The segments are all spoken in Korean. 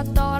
foto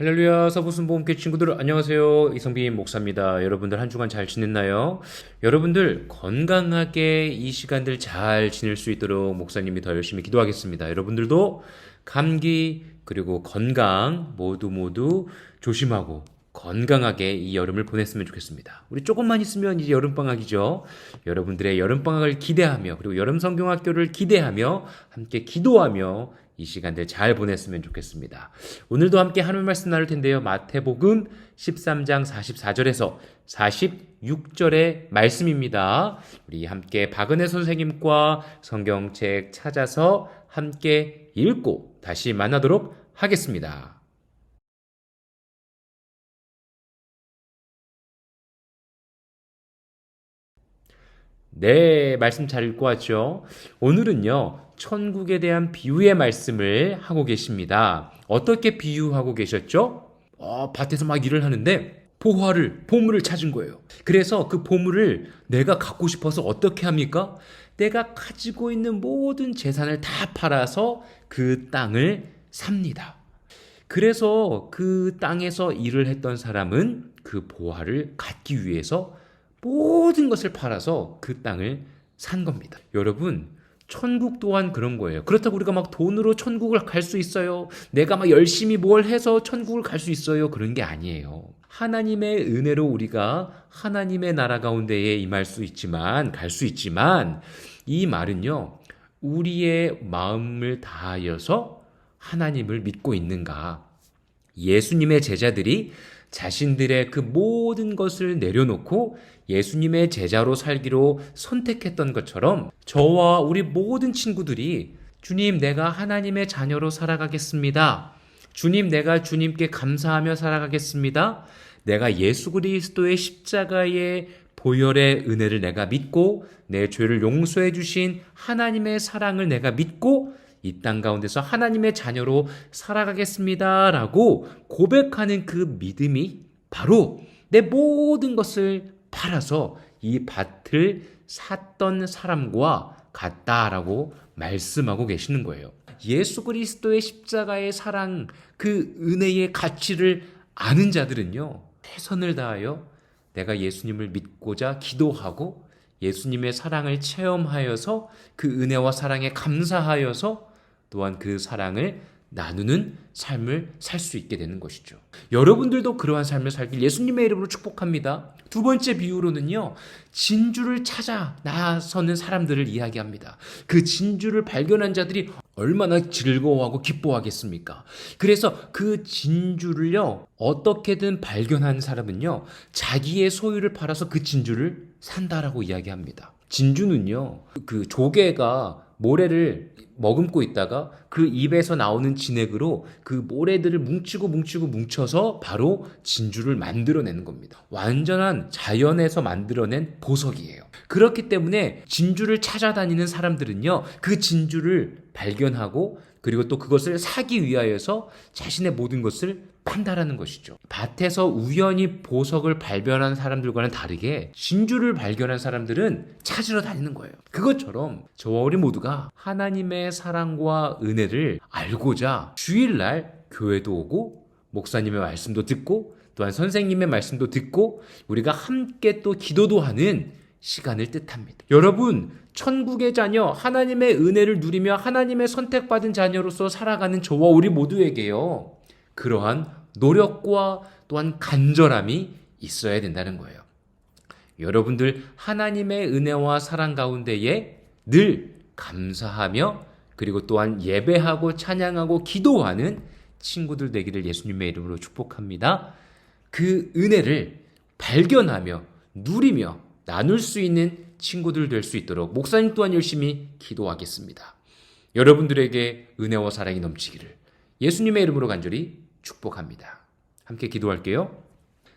할렐루야 서부순보험교 친구들 안녕하세요 이성빈 목사입니다 여러분들 한 주간 잘 지냈나요? 여러분들 건강하게 이 시간들 잘 지낼 수 있도록 목사님이 더 열심히 기도하겠습니다 여러분들도 감기 그리고 건강 모두 모두 조심하고 건강하게 이 여름을 보냈으면 좋겠습니다. 우리 조금만 있으면 이제 여름방학이죠. 여러분들의 여름방학을 기대하며 그리고 여름 성경학교를 기대하며 함께 기도하며 이 시간들 잘 보냈으면 좋겠습니다. 오늘도 함께 하나님 말씀 나눌 텐데요. 마태복음 13장 44절에서 46절의 말씀입니다. 우리 함께 박은혜 선생님과 성경책 찾아서 함께 읽고 다시 만나도록 하겠습니다. 네, 말씀 잘 읽고 왔죠? 오늘은요, 천국에 대한 비유의 말씀을 하고 계십니다. 어떻게 비유하고 계셨죠? 어, 밭에서 막 일을 하는데, 포화를, 보물을 찾은 거예요. 그래서 그 보물을 내가 갖고 싶어서 어떻게 합니까? 내가 가지고 있는 모든 재산을 다 팔아서 그 땅을 삽니다. 그래서 그 땅에서 일을 했던 사람은 그 보화를 갖기 위해서 모든 것을 팔아서 그 땅을 산 겁니다. 여러분, 천국 또한 그런 거예요. 그렇다고 우리가 막 돈으로 천국을 갈 수 있어요. 내가 막 열심히 뭘 해서 천국을 갈 수 있어요. 그런 게 아니에요. 하나님의 은혜로 우리가 하나님의 나라 가운데에 임할 수 있지만, 갈 수 있지만, 이 말은요, 우리의 마음을 다하여서 하나님을 믿고 있는가. 예수님의 제자들이 자신들의 그 모든 것을 내려놓고 예수님의 제자로 살기로 선택했던 것처럼 저와 우리 모든 친구들이 주님, 내가 하나님의 자녀로 살아가겠습니다. 주님, 내가 주님께 감사하며 살아가겠습니다. 내가 예수 그리스도의 십자가의 보혈의 은혜를 내가 믿고 내 죄를 용서해 주신 하나님의 사랑을 내가 믿고 이 땅 가운데서 하나님의 자녀로 살아가겠습니다 라고 고백하는 그 믿음이 바로 내 모든 것을 팔아서 이 밭을 샀던 사람과 같다라고 말씀하고 계시는 거예요. 예수 그리스도의 십자가의 사랑, 그 은혜의 가치를 아는 자들은요, 최선을 다하여 내가 예수님을 믿고자 기도하고 예수님의 사랑을 체험하여서 그 은혜와 사랑에 감사하여서 또한 그 사랑을 나누는 삶을 살 수 있게 되는 것이죠. 여러분들도 그러한 삶을 살길 예수님의 이름으로 축복합니다. 두 번째 비유로는요, 진주를 찾아 나서는 사람들을 이야기합니다. 그 진주를 발견한 자들이 얼마나 즐거워하고 기뻐하겠습니까? 그래서 그 진주를요, 어떻게든 발견한 사람은요, 자기의 소유를 팔아서 그 진주를 산다라고 이야기합니다. 진주는요, 그 조개가 모래를 머금고 있다가 그 입에서 나오는 진액으로 그 모래들을 뭉치고 뭉치고 뭉쳐서 바로 진주를 만들어내는 겁니다. 완전한 자연에서 만들어낸 보석이에요. 그렇기 때문에 진주를 찾아다니는 사람들은요, 그 진주를 발견하고 그리고 또 그것을 사기 위하여서 자신의 모든 것을 판다라는 것이죠. 밭에서 우연히 보석을 발견한 사람들과는 다르게 진주를 발견한 사람들은 찾으러 다니는 거예요. 그것처럼 저와 우리 모두가 하나님의 사랑과 은혜를 알고자 주일날 교회도 오고 목사님의 말씀도 듣고 또한 선생님의 말씀도 듣고 우리가 함께 또 기도도 하는 시간을 뜻합니다. 여러분, 천국의 자녀, 하나님의 은혜를 누리며 하나님의 선택받은 자녀로서 살아가는 저와 우리 모두에게요. 그러한 노력과 또한 간절함이 있어야 된다는 거예요. 여러분들 하나님의 은혜와 사랑 가운데에 늘 감사하며 그리고 또한 예배하고 찬양하고 기도하는 친구들 되기를 예수님의 이름으로 축복합니다. 그 은혜를 발견하며 누리며 나눌 수 있는 친구들 될 수 있도록 목사님 또한 열심히 기도하겠습니다. 여러분들에게 은혜와 사랑이 넘치기를 예수님의 이름으로 간절히 축복합니다. 함께 기도할게요.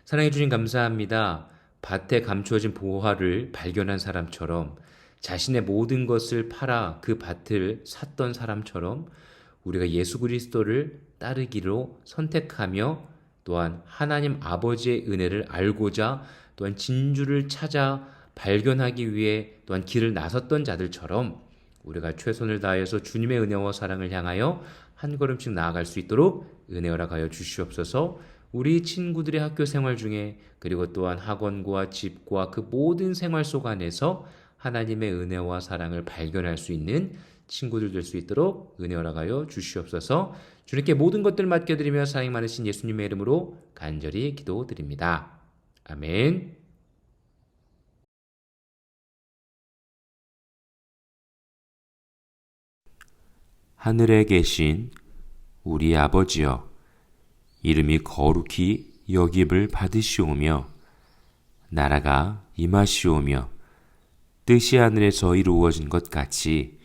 사랑해 주신 감사합니다. 밭에 감추어진 보화를 발견한 사람처럼 자신의 모든 것을 팔아 그 밭을 샀던 사람처럼 우리가 예수 그리스도를 따르기로 선택하며 또한 하나님 아버지의 은혜를 알고자 또한 진주를 찾아 발견하기 위해 또한 길을 나섰던 자들처럼 우리가 최선을 다해서 주님의 은혜와 사랑을 향하여 한 걸음씩 나아갈 수 있도록 은혜 허락하여 주시옵소서. 우리 친구들의 학교 생활 중에 그리고 또한 학원과 집과 그 모든 생활 속 안에서 하나님의 은혜와 사랑을 발견할 수 있는 친구들 될 수 있도록 은혜 허락하여 주시옵소서. 주님께 모든 것들 맡겨드리며 사랑 많으신 예수님의 이름으로 간절히 기도드립니다. 아멘. 하늘에 계신 우리 아버지여, 이름이 거룩히 여김을 받으시오며, 나라가 임하시오며, 뜻이 하늘에서 이루어진 것 같이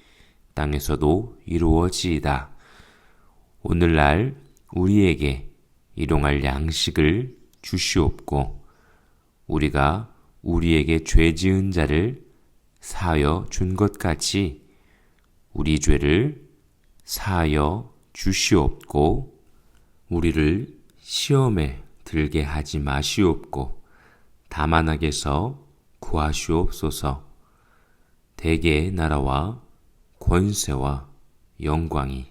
땅에서도 이루어지이다. 오늘날 우리에게 일용할 양식을 주시옵고, 우리가 우리에게 죄 지은 자를 사하여 준 것 같이 우리 죄를 사하여 주시옵고 우리를 시험에 들게 하지 마시옵고 다만 악에서 구하시옵소서 대개의 나라와 권세와 영광이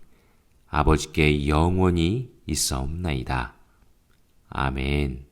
아버지께 영원히 있사옵나이다. 아멘